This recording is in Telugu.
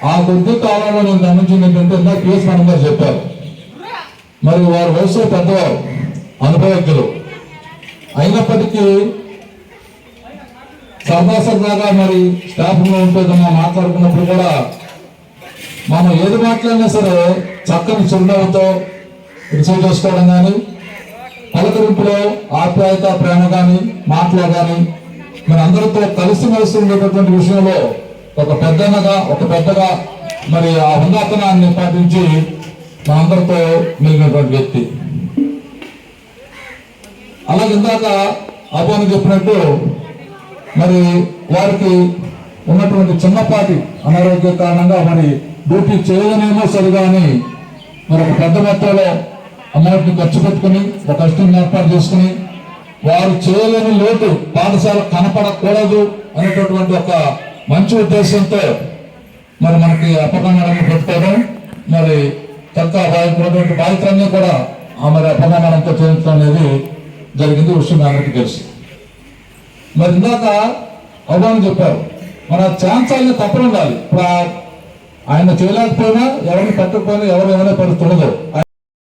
ఆ కొద్ది కాలంలో నేను గమనించింది కేసు పిఎస్ మనం గారు చెప్పారు. మరి వారు వయసులో పెద్దవారు అనుభవజ్ఞులు. అయినప్పటికీ సరదా సరదాగా మరి స్టాఫ్లో ఉంటే మనం మాట్లాడుకున్నప్పుడు కూడా మనం ఏది మాట్లాడినా సరే చక్కని చిరునవ్వుతో రిసీవ్ చేసుకోవడం కానీ పలకరింపులో ఆప్యాయత ప్రేమ కానీ మాటలో కానీ మన అందరితో కలిసిమెలిసి ఉండేటటువంటి విషయంలో ఒక పెద్దనగా ఒక పెద్దగా మరి ఆ హుందాతనాన్ని పాటించి మనందరితో మిగిలినటువంటి వ్యక్తి. అలాగే ఇందాక అపోని చెప్పినట్టు మరి వారికి ఉన్నటువంటి చిన్నపాటి అనారోగ్య కారణంగా మరి డ్యూటీ చేయదనేమో సరిగా అని మరి ఒక పెద్ద మొత్తంలో అమౌంట్ని ఖర్చు పెట్టుకుని ఒక కష్టం ఏర్పాటు చేసుకుని వారు చేయలేని లోటు పాఠశాల కనపడకూడదు అనేటటువంటి ఒక మంచి ఉద్దేశంతో మరి మనకి అపగమనం పెట్టుకోవడం మరి చక్క వారికి బాధ్యతలన్నీ కూడా ఆ మరి అపగమనంతో చేయడం అనేది జరిగింది విషయం అందరికీ తెలుసు. మరి ఇందాక అవగాహన చెప్పారు మన ఛాన్స్ అనేది తప్పని ఉండాలి. ఇప్పుడు ఆయన చేయలేకపోయినా ఎవరిని పట్టకపోయినా ఎవరు ఏమైనా పడుతుండదు